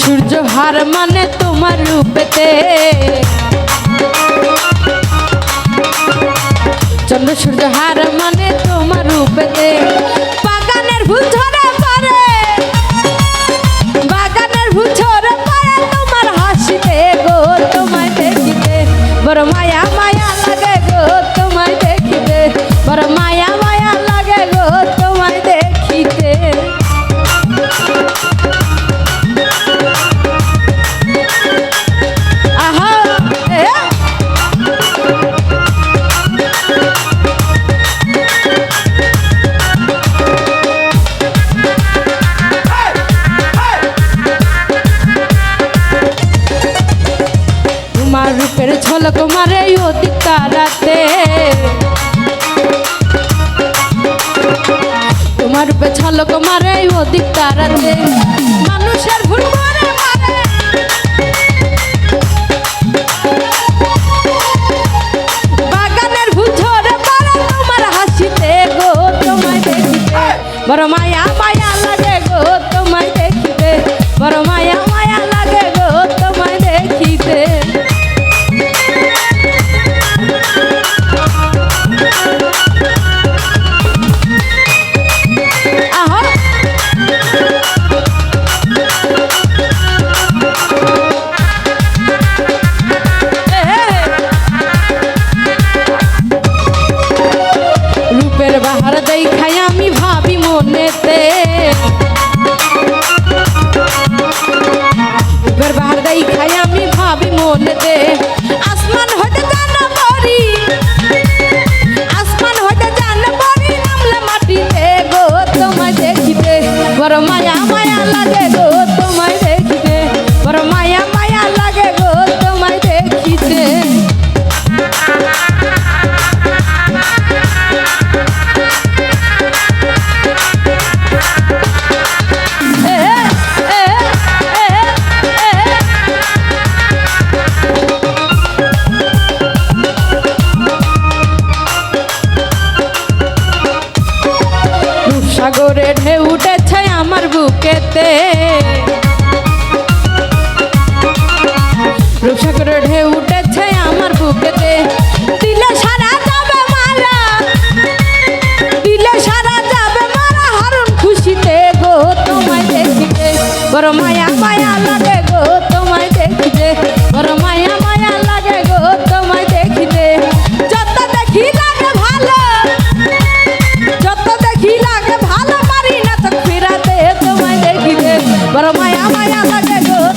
সূর্য হার মানে তোমার রূপেতে। চন্দ্র সূর্য হার মানে তোমার রূপেতে। বাগানের ভুল ঝরে বাগানের ভুল ঝরে পড়ে তোমার হাসিতে গো, তোমায় দেখিতে। বড় মায়া মায়া লাগে গো, তোমায় দেখিতে। বড় চোখের ঝলক মারে অতি তারাতে তোমার রূপে ঝলক মারে অতি তারাতে মানুষের ভুল ঢেউ উঠেছে আমার বুকেতে। রূপসাগরের ঢেউ 太阳还在升